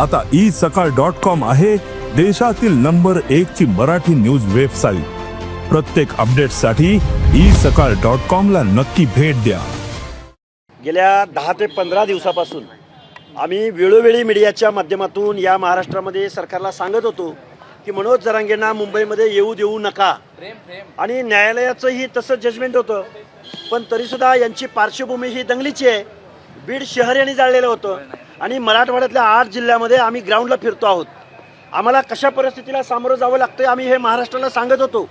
आता ई सकाळ dot com आहे देशातील नंबर एक ची मराठी न्यूज वेबसाईट. प्रत्येक अपडेटसाठी ई सकाळ डॉट कॉम ला नक्की भेट द्या. गेल्या दहा ते पंधरा दिवसापासून आम्ही वेळोवेळी मीडियाच्या माध्यमातून या महाराष्ट्रामध्ये सरकारला सांगत होतो की मनोज जरांगेंना मुंबईमध्ये येऊ देऊ नका. आणि न्यायालयाचंही तसं जजमेंट होतं. पण तरीसुद्धा यांची पार्श्वभूमी ही दंगलीची आहे. बीड शहर यांनी जाळलेलं होतं. आणि मराठवाड्यातल्या आठ जिल्ह्यामध्ये आम्ही ग्राउंडला फिरतो आहोत. आम्हाला कशा परिस्थितीला सामोरं जावं लागतंय आम्ही हे महाराष्ट्राला सांगत होतो.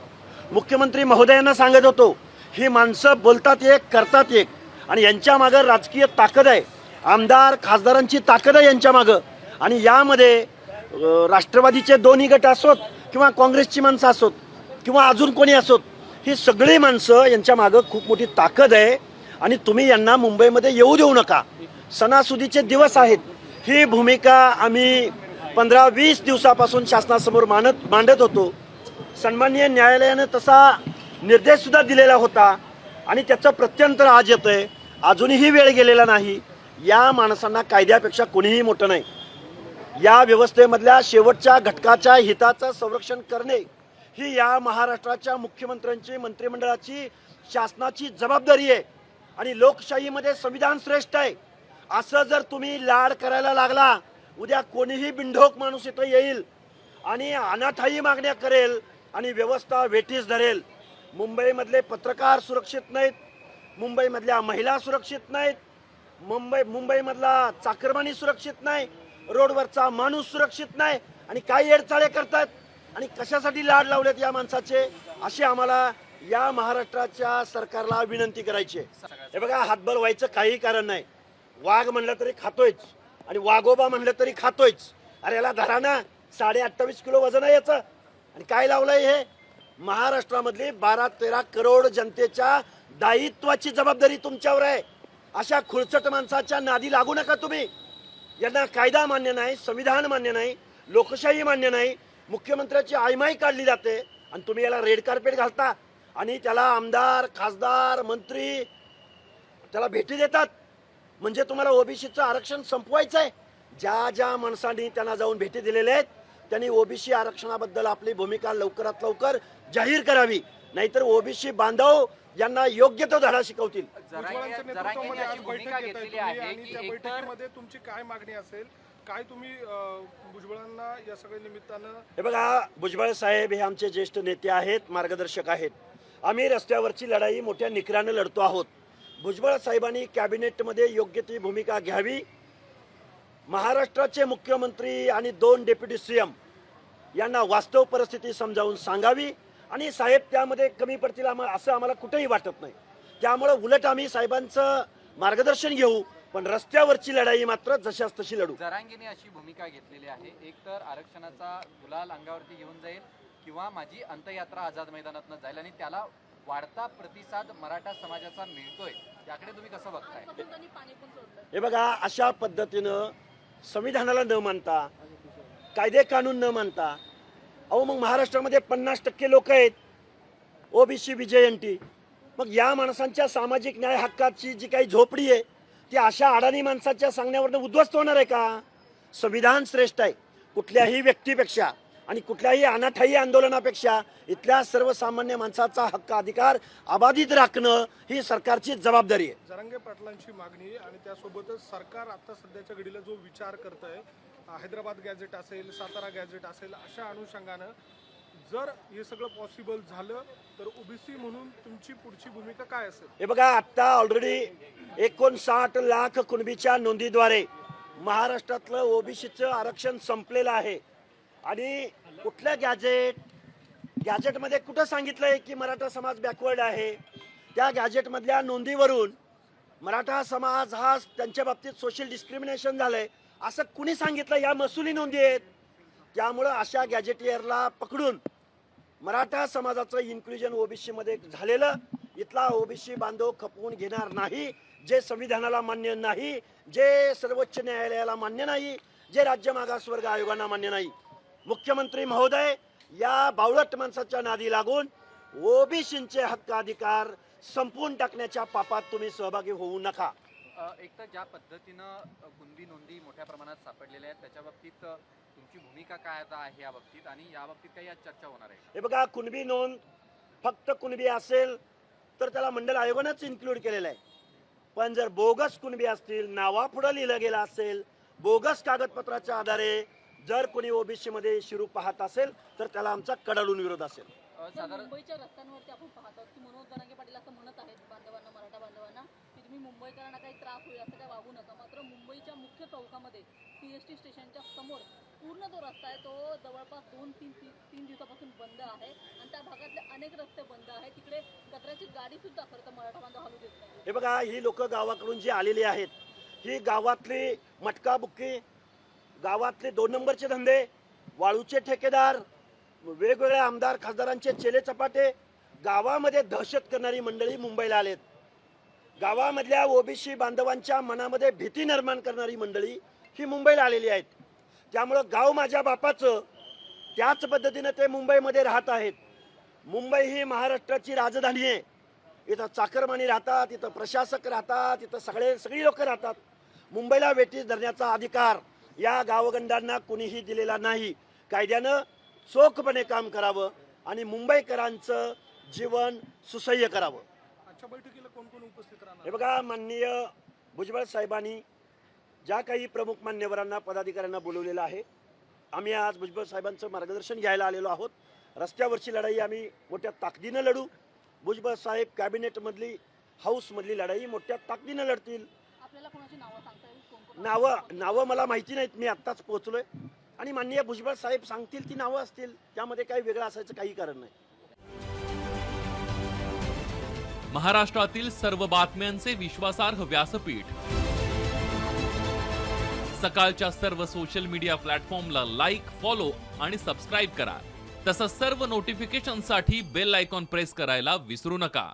मुख्यमंत्री महोदयांना सांगत होतो. ही माणसं बोलतात एक करतात एक. आणि यांच्या मागं राजकीय ताकद आहे. आमदार खासदारांची ताकद आहे यांच्या मागं. आणि यामध्ये राष्ट्रवादीचे दोन्ही गट असोत किंवा काँग्रेसची माणसं असोत किंवा अजून कोणी असोत ही सगळी माणसं यांच्या मागं खूप मोठी ताकद आहे. आणि तुम्ही यांना मुंबईमध्ये येऊ देऊ नका. सणासुदीचे दिवस आहेत. ही भूमिका आम्ही पंधरा वीस दिवसापासून शासनासमोर मानत मांडत होतो. सन्माननीय न्यायालयानं तसा निर्देशसुद्धा दिलेला होता आणि त्याचं प्रत्यंतर आज येतं आहे अजूनही वेळ गेलेला नाही. या माणसांना कायद्यापेक्षा कोणीही मोठं नाही. या व्यवस्थेमधल्या शेवटच्या घटकाच्या हिताचं संरक्षण करणे ही या महाराष्ट्राच्या मुख्यमंत्र्यांची मंत्रिमंडळाची शासनाची जबाबदारी आहे. आणि लोकशाहीमध्ये संविधान श्रेष्ठ आहे. असं जर तुम्ही लाड करायला लागला उद्या कोणीही बिंढोक माणूस इथं येईल आणि अनाठाई मागण्या करेल आणि व्यवस्था वेठीस धरेल. मुंबईमधले पत्रकार सुरक्षित नाहीत मुंबईमधल्या महिला सुरक्षित नाहीत मुंबई मुंबईमधला चाकरमानी सुरक्षित नाही रोडवरचा माणूस सुरक्षित नाही आणि काय येडचाळे करतात आणि कशासाठी लाड लावलेत या माणसाचे अशी आम्हाला या महाराष्ट्राच्या सरकारला विनंती करायची हे बघा हातभर व्हायचं काही कारण नाही. वाघ म्हणलं तरी खातोयच. आणि वाघोबा म्हणलं तरी खातोयच. अरे याला धरा ना. साडे अठ्ठावीस किलो वजन आहे याचं. आणि काय लावलंय हे? महाराष्ट्रामधली बारा तेरा करोड जनतेच्या दायित्वाची जबाबदारी तुमच्यावर आहे. अशा खुळचट माणसाच्या नादी लागू नका तुम्ही. यांना कायदा मान्य नाही संविधान मान्य नाही लोकशाही मान्य नाही. मुख्यमंत्र्याची आयमाई काढली जाते. आणि तुम्ही याला रेड कार्पेट घालता. आणि त्याला आमदार खासदार मंत्री त्याला भेटी देतात. म्हणजे तुम्हाला ओबीसीचं आरक्षण संपवायचं आहे ज्या ज्या माणसांनी त्यांना जाऊन भेटी दिलेल्या आहेत त्यांनी ओबीसी आरक्षणाबद्दल आपली भूमिका लवकरात लवकर जाहीर करावी. नाहीतर ओबीसी बांधव यांना योग्य तो धडा शिकवतील. तुमची काय मागणी असेल? काय तुम्ही भुजबळांना या सगळ्या निमित्तानं हे बघा भुजबळ साहेब हे आमचे ज्येष्ठ नेते आहेत मार्गदर्शक आहेत. आम्ही रस्त्यावरची लढाई मोठ्या निकरानं लढतो आहोत. भुजबळ साहेबांनी कॅबिनेटमध्ये योग्य ती भूमिका घ्यावी. महाराष्ट्राचे मुख्यमंत्री आणि दोन डेप्युटी सी एम यांना वास्तव परिस्थिती समजावून सांगावी आणि साहेब त्यामध्ये कमी पडतील आम्हाला असं आम्हाला कुठेही वाटत नाही. त्यामुळं उलट आम्ही साहेबांचं मार्गदर्शन घेऊ पण रस्त्यावरची लढाई मात्र जशास तशी लढू. जरांगीने अशी भूमिका घेतलेली आहे. एक तर आरक्षणाचा गुलाल अंगावरती घेऊन जाईल किंवा माझी अंतयात्रा आझाद मैदानात जाईल आणि त्याला वाढता प्रतिसाद मराठा समाजाचा मिळतोय. त्याकडे तुम्ही कसं बघताय? हे बघा अशा पद्धतीनं संविधानाला न मानता कायदे कानून न मानता अहो मग महाराष्ट्रामध्ये पन्नास टक्के लोक आहेत ओबीसी विजयंती मग या माणसांच्या सामाजिक न्याय हक्काची जी काही झोपडी आहे ती अशा अडाणी माणसाच्या सांगण्यावरनं उद्ध्वस्त होणार आहे का? संविधान श्रेष्ठ आहे कुठल्याही व्यक्तीपेक्षा. आणि कुठल्याही अनाठाई आंदोलनापेक्षा इथल्या सर्वसामान्य माणसाचा हक्क अधिकार अबाधित राखणं ही सरकारची जबाबदारी आहे. जरांगे पाटलांची मागणी आणि त्यासोबतच सरकार आता सध्याच्या घडीला जो विचार करत आहे हैदराबाद गॅझेट असेल सातारा गॅझेट असेल अशा अनुषंगानं जर हे सगळं पॉसिबल झालं तर ओबीसी म्हणून तुमची पुढची भूमिका काय असेल? हे बघा आता ऑलरेडी एकोणसाठ लाख कुणबीच्या नोंदीद्वारे महाराष्ट्रातलं ओबीसीचं आरक्षण संपलेलं आहे. आणि कुठलं गॅजेट गॅजेटमध्ये कुठं सांगितलंय की मराठा समाज बॅकवर्ड आहे? त्या गॅजेटमधल्या नोंदीवरून मराठा समाज हा त्यांच्या बाबतीत सोशल डिस्क्रिमिनेशन झालंय. असं कुणी सांगितलं या महसुली नोंदी आहेत. त्यामुळं अशा गॅजेटियरला पकडून मराठा समाजाचं इन्क्लुजन ओबीसीमध्ये झालेलं इथला ओबीसी बांधव खपवून घेणार नाही जे संविधानाला मान्य नाही जे सर्वोच्च न्यायालयाला मान्य नाही जे राज्य मागासवर्ग आयोगांना मान्य नाही. मुख्यमंत्री महोदय या बावळट माणसाच्या नादी लागून ओबीसींचे हक्क अधिकार संपवून टाकण्याच्या पापात तुम्ही सहभागी होऊ नका. एक तर ज्या पद्धतीनं कुणबी नोंदी मोठ्या प्रमाणात सापडलेल्या आहेत त्याच्या बाबतीत तुमची भूमिका काय आता आहे या बाबतीत? आणि या बाबतीत काही आज चर्चा होणार आहे हे बघा कुणबी नोंद फक्त कुणबी असेल तर त्याला मंडल आयोगानंच इन्क्लूड केलेलं आहे. पण जर बोगस कुणबी असतील नावापुढं लिहिलं गेलं असेल बोगस कागदपत्राच्या आधारे जर कोणी ओबीसी मध्ये शिरू पाहत असेल तर त्याला आमचा कडाडून विरोध असेल. मुंबईच्या रस्त्यांवरती आपण पाहतो की मनोज जरांगे पाटील असं म्हणत आहेत बांधवांना मराठा बांधवांना की तुम्ही मुंबईकरांना काही त्रास होईल असं काय वागू नका. मात्र मुंबईच्या मुख्य चौकामध्ये सी एस टी स्टेशनच्या समोर पूर्ण जो रस्ता आहे तो जवळपास दोन तीन तीन तीन दिवसापासून बंद आहे. आणि त्या भागातले अनेक रस्ते बंद आहेत. तिकडे कचऱ्याची गाडी सुद्धा खरं तर मराठा बांधव हलू देत नाही हे बघा ही लोक गावाकडून जी आलेली आहेत ही गावातली मटका बुक्की गावातले दोन नंबरचे धंदे वाळूचे ठेकेदार वेगवेगळ्या आमदार खासदारांचे चेले चपाटे गावामध्ये दहशत करणारी मंडळी मुंबईला आलेत. गावामधल्या ओबीसी बांधवांच्या मनामध्ये भीती निर्माण करणारी मंडळी ही मुंबईला आलेली आहेत. त्यामुळं गाव माझ्या बापाचं त्याच पद्धतीनं ते मुंबईमध्ये राहत आहेत. मुंबई ही महाराष्ट्राची राजधानी आहे. इथं चाकरमानी राहतात इथं प्रशासक राहतात इथं सगळे सगळी लोक राहतात. मुंबईला वेटीस धरण्याचा अधिकार या गावगंडांना कुणीही दिलेला नाही. कायद्यानं चोखपणे काम करावं आणि मुंबईकरांचं जीवन सुसह्य करावं. आजच्या बैठकीला कोण कोण उपस्थित राहणार? हे बघा माननीय भुजबळ साहेबांनी ज्या काही प्रमुख मान्यवरांना पदाधिकाऱ्यांना बोलवलेलं आहे आम्ही आज भुजबळ साहेबांचं मार्गदर्शन घ्यायला आलेलो आहोत. रस्त्यावरची लढाई आम्ही मोठ्या ताकदीनं लढू. भुजबळ साहेब कॅबिनेटमधली हाऊसमधली लढाई मोठ्या ताकदीनं लढतील. आपल्याला कोणाची नावं सांगता येईल? कोण कोण नावं नावं मला माहिती नाहीत मी आत्ताच पोहोचलोय. आणि माननीय भुजबळ साहेब सांगतील ती नावं असतील त्यामध्ये काही वेगळं असायचं काही कारण नाही. महाराष्ट्रातील सर्व बातम्यांचे विश्वासार्ह व्यासपीठ. सकाळच्या सर्व सोशल मीडिया प्लॅटफॉर्मला लाईक फॉलो आणि सबस्क्राईब करा. तसंच सर्व नोटिफिकेशनसाठी बेल आयकॉन प्रेस करायला विसरू नका.